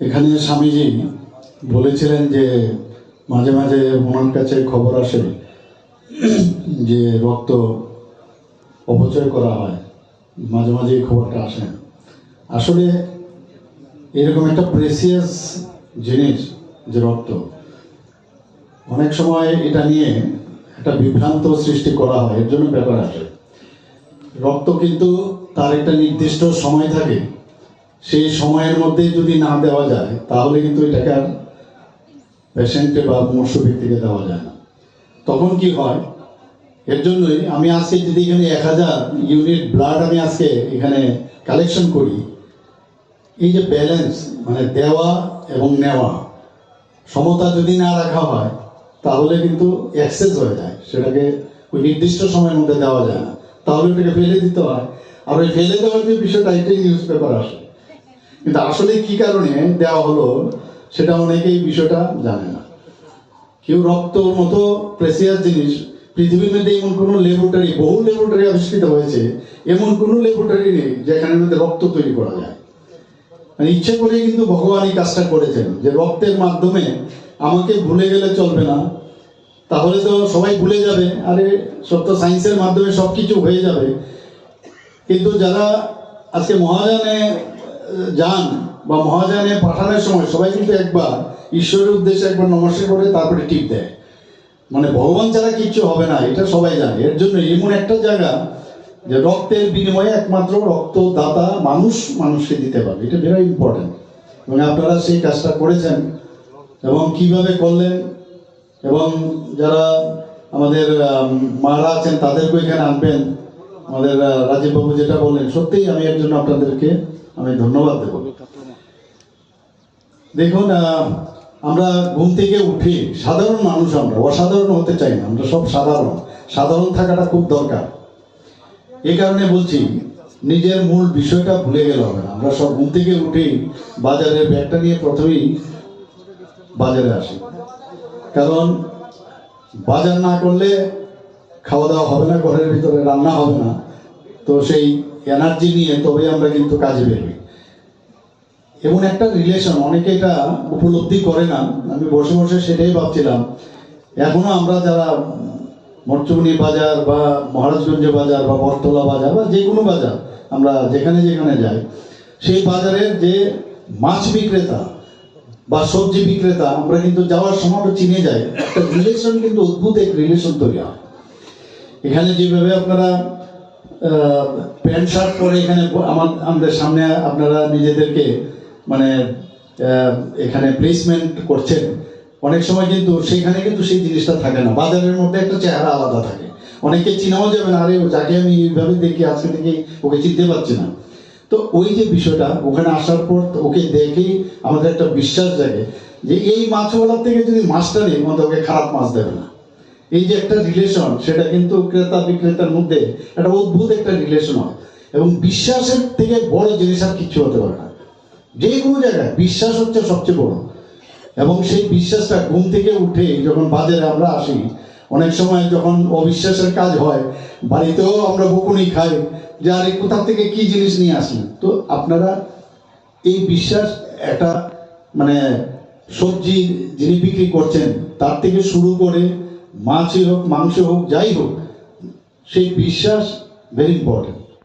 এখানে স্বামীজি বলেছিলেন যে মাঝে মাঝে ওনার কাছে খবর আসে যে রক্ত অপচয় করা হয়, মাঝে মাঝে এই খবরটা আসে আসলে এরকম একটা প্রেসিয়াস জিনিস যে রক্ত, অনেক সময় এটা নিয়ে একটা বিভ্রান্ত সৃষ্টি করা হয়, এর জন্য ব্যাপার আসে। রক্ত কিন্তু তার একটা নির্দিষ্ট সময় থাকে সেই সময়ের মধ্যে যদি না দেওয়া যায়, তাহলে কিন্তু এটাকে আর পেশেন্টে বা মৎস্য ব্যক্তিকে দেওয়া যায় না। তখন কি হয়? এর জন্যই আমি আজকে যদি এখানে এক হাজার ইউনিট ব্লাড আমি আজকে এখানে কালেকশন করি, এই যে ব্যালেন্স মানে দেওয়া এবং নেওয়া, সমতা যদি না রাখা হয়, তাহলে কিন্তু অ্যাক্সেস হয়ে যায়। সেটাকে ওই নির্দিষ্ট সময়ের মধ্যে দেওয়া যায় না। তাহলে ওটাকে ফেলে দিতে হয়। আর ওই ফেলে দেওয়ার যে বিষয়টা, এটাই নিউজ পেপার আসে। কিন্তু আসলে কি কারণে দেওয়া হলো, সেটা অনেকেই বিষয়টা জানে না। কেউ রক্তর মতো প্রেসিয়াস জিনিস, পৃথিবীর মধ্যে এমন কোনো ল্যাবরেটরি বহু ল্যাবরেটরি আবিষ্কৃত হয়েছে, এমন কোনো ল্যাবরেটরি নেই যেখানে মধ্যে রক্ত তৈরি করা যায়। মানে ইচ্ছে করে কিন্তু ভগবান এই কাজটা করেছেন, যে রক্তের মাধ্যমে আমাকে ভুলে গেলে চলবে না। তাহলে তো সবাই ভুলে যাবে, আরে সব তো সায়েন্সের মাধ্যমে সব কিছু হয়ে যাবে। কিন্তু যারা আজকে মহাজানে যান বা মহাজানে পাঠানোর সময় সবাই কিন্তু একবার ঈশ্বরের উদ্দেশ্যে একবার নমস্কার করে তারপরে টিপ দেয়। মানে ভগবান ছাড়া কিচ্ছু হবে না, এটা সবাই জানে। এর জন্য এমন একটা জায়গা যে রক্তের বিনিময়ে একমাত্র রক্তদাতা মানুষ মানুষকে দিতে পারবে। এটা ভেরি ইম্পর্টেন্ট এবং আপনারা সেই কাজটা করেছেন এবং কীভাবে করলেন এবং যারা আমাদের মারা আছেন তাদেরকে এখানে আনবেন। আমাদের রাজীববাবু যেটা বললেন সত্যিই আমি এর জন্য আপনাদেরকে আমি ধন্যবাদ দেব। দেখুন আমরা ঘুম থেকে উঠি সাধারণ মানুষ আমরা, অসাধারণ হতে চাই না, আমরা সব সাধারণ। সাধারণ থাকাটা খুব দরকার। এই কারণে বলছি, নিজের মূল বিষয়টা ভুলে গেলে হবে না। আমরা সব ঘুম থেকে উঠেই বাজারের ব্যাগটা নিয়ে প্রথমেই বাজারে আসি। কারণ, বাজার না করলে খাওয়া দাওয়া হবে না, ঘরের ভিতরে রান্না হবে না। তো সেই এনার্জি নিয়ে তবে আমরা কিন্তু কাজে বেরোই। এমন একটা রিলেশন অনেকে এটা উপলব্ধি করে না, আমি বসে বসে সেটাই ভাবছিলাম। এখনও আমরা যারা মরচুমনি বাজার বা মহারাজগঞ্জ বাজার বা বরতলা বাজার বা যে কোনো বাজার, আমরা যেখানে যেখানে যাই, সেই বাজারের যে মাছ বিক্রেতা বা সবজি বিক্রেতা, আমরা কিন্তু যাওয়ার সময় চিনে যাই। একটা রিলেশন কিন্তু অদ্ভুত এক রিলেশন তৈরি হয়। এখানে যেভাবে আপনারা প্যান্ট শার্ট পরে এখানে আমার, আমাদের সামনে আপনারা নিজেদেরকে মানে এখানে প্লেসমেন্ট করছেন। অনেক সময় কিন্তু সেখানে কিন্তু সেই জিনিসটা থাকে না। বাজারের মধ্যে একটা চেহারা আলাদা থাকে। অনেকে চিনাও যাবে না, আরে, যাকে আমি এইভাবে দেখি, আজকে থেকে ওকে চিনতে পারছি না। তো ওই যে বিষয়টা, ওখানে আসার পর ওকে দেখেই আমাদের একটা বিশ্বাস জাগে যে এই মাছওয়ালার থেকে যদি মাছটা নেই মধ্যে ওকে খারাপ মাছ দেবে না। এই যে একটা রিলেশন সেটা কিন্তু ক্রেতা বিক্রেতার মধ্যে একটা অদ্ভুত একটা রিলেশন হয়। এবং বিশ্বাসের থেকে বড় জিনিস আর কিছু হতে পারে না। যে কোনো জায়গায় বিশ্বাস হচ্ছে সবচেয়ে বড়। এবং সেই বিশ্বাসটা ঘুম থেকে উঠে যখন বাজারে আমরা আসি, অনেক সময় যখন অবিশ্বাসের কাজ হয়, বাড়িতেও আমরা বকুনি খাই যে, আরে, কোথা থেকে কি জিনিস নিয়ে আসি তো আপনারা এই বিশ্বাস একটা মানে সবজি যিনি বিক্রি করছেন, তার থেকে শুরু করে মাছই হোক মাংস হোক যাই হোক সেই বিশ্বাস ভেরি ইম্পর্টেন্ট